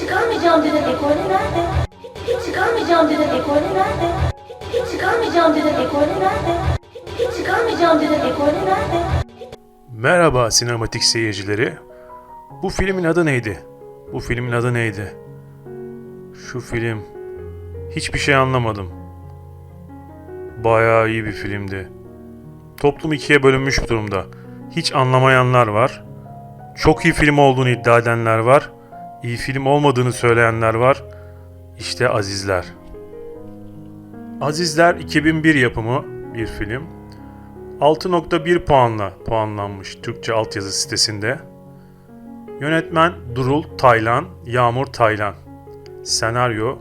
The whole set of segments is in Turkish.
Çıkarmayacağım dedim ekole nerede? Hiç çıkarmayacağım dedim ekole nerede? Hiç çıkarmayacağım dedim ekole nerede? Hiç çıkarmayacağım dedim ekole nerede? Merhaba sinematik seyircileri. Bu filmin adı neydi? Bu filmin adı neydi? Şu film... Hiçbir şey anlamadım. Bayağı iyi bir filmdi. Toplum ikiye bölünmüş durumda. Hiç anlamayanlar var. Çok iyi film olduğunu iddia edenler var. İyi film olmadığını söyleyenler var. İşte Azizler. Azizler 2001 yapımı bir film. 6.1 puanla puanlanmış Türkçe altyazı sitesinde. Yönetmen Durul Taylan, Yağmur Taylan. Senaryo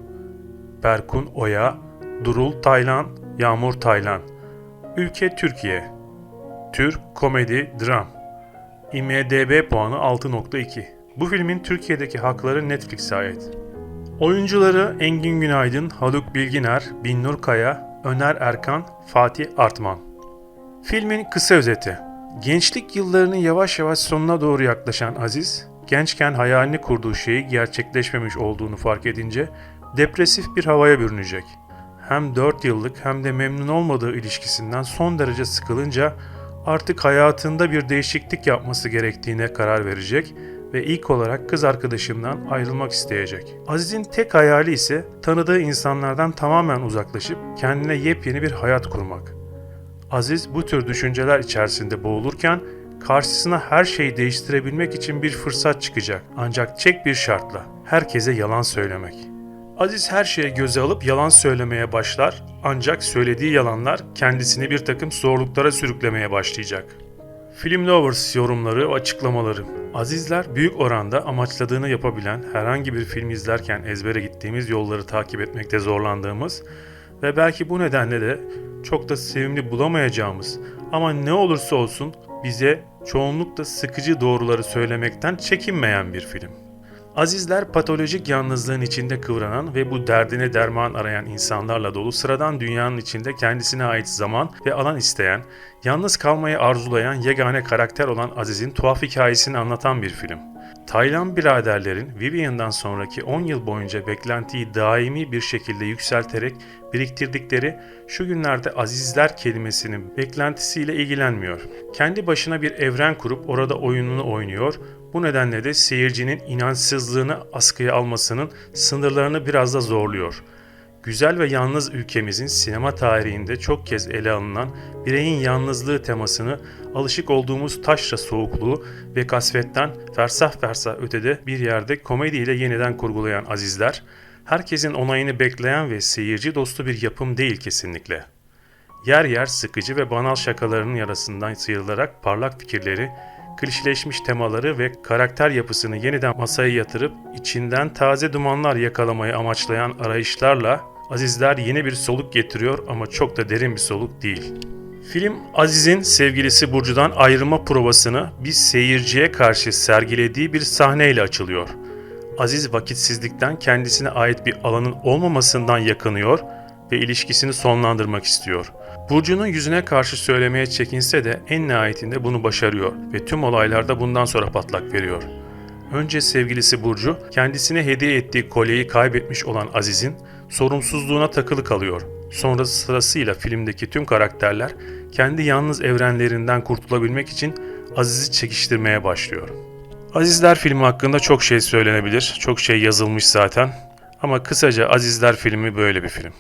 Berkun Oya, Durul Taylan, Yağmur Taylan. Ülke Türkiye. Tür komedi dram. IMDB puanı 6.2. Bu filmin Türkiye'deki hakları Netflix'e ait. Oyuncuları Engin Günaydın, Haluk Bilginer, Binnur Kaya, Öner Erkan, Fatih Artman. Filmin kısa özeti. Gençlik yıllarının yavaş yavaş sonuna doğru yaklaşan Aziz, gençken hayalini kurduğu şeyi gerçekleşmemiş olduğunu fark edince depresif bir havaya bürünecek. Hem 4 yıllık hem de memnun olmadığı ilişkisinden son derece sıkılınca artık hayatında bir değişiklik yapması gerektiğine karar verecek ve ilk olarak kız arkadaşından ayrılmak isteyecek. Aziz'in tek hayali ise tanıdığı insanlardan tamamen uzaklaşıp kendine yepyeni bir hayat kurmak. Aziz bu tür düşünceler içerisinde boğulurken karşısına her şeyi değiştirebilmek için bir fırsat çıkacak. Ancak tek bir şartla. Herkese yalan söylemek. Aziz her şeye göze alıp yalan söylemeye başlar ancak söylediği yalanlar kendisini bir takım zorluklara sürüklemeye başlayacak. Film Lovers yorumları ve açıklamaları. Azizler büyük oranda amaçladığını yapabilen, herhangi bir film izlerken ezbere gittiğimiz yolları takip etmekte zorlandığımız ve belki bu nedenle de çok da sevimli bulamayacağımız ama ne olursa olsun bize çoğunlukla sıkıcı doğruları söylemekten çekinmeyen bir film. Azizler patolojik yalnızlığın içinde kıvranan ve bu derdine derman arayan insanlarla dolu sıradan dünyanın içinde kendisine ait zaman ve alan isteyen, yalnız kalmayı arzulayan yegane karakter olan Aziz'in tuhaf hikayesini anlatan bir film. Taylan biraderlerin Vivian'dan sonraki 10 yıl boyunca beklentiyi daimi bir şekilde yükselterek biriktirdikleri şu günlerde azizler kelimesinin beklentisiyle ilgilenmiyor. Kendi başına bir evren kurup orada oyununu oynuyor. Bu nedenle de seyircinin inançsızlığını askıya almasının sınırlarını biraz da zorluyor. Güzel ve yalnız ülkemizin sinema tarihinde çok kez ele alınan bireyin yalnızlığı temasını alışık olduğumuz taşra soğukluğu ve kasvetten fersah fersah ötede bir yerde komediyle yeniden kurgulayan azizler, herkesin onayını bekleyen ve seyirci dostu bir yapım değil kesinlikle. Yer yer sıkıcı ve banal şakalarının yarasından sıyrılarak parlak fikirleri, klişeleşmiş temaları ve karakter yapısını yeniden masaya yatırıp içinden taze dumanlar yakalamayı amaçlayan arayışlarla Azizler yeni bir soluk getiriyor ama çok da derin bir soluk değil. Film Aziz'in sevgilisi Burcu'dan ayrılma provasını bir seyirciye karşı sergilediği bir sahneyle açılıyor. Aziz vakitsizlikten kendisine ait bir alanın olmamasından yakınıyor ve ilişkisini sonlandırmak istiyor. Burcu'nun yüzüne karşı söylemeye çekinse de en nihayetinde bunu başarıyor ve tüm olaylarda bundan sonra patlak veriyor. Önce sevgilisi Burcu kendisine hediye ettiği kolyeyi kaybetmiş olan Aziz'in sorumsuzluğuna takılı kalıyor. Sonra sırasıyla filmdeki tüm karakterler kendi yalnız evrenlerinden kurtulabilmek için Aziz'i çekiştirmeye başlıyor. Azizler filmi hakkında çok şey söylenebilir, çok şey yazılmış zaten. Ama kısaca Azizler filmi böyle bir film.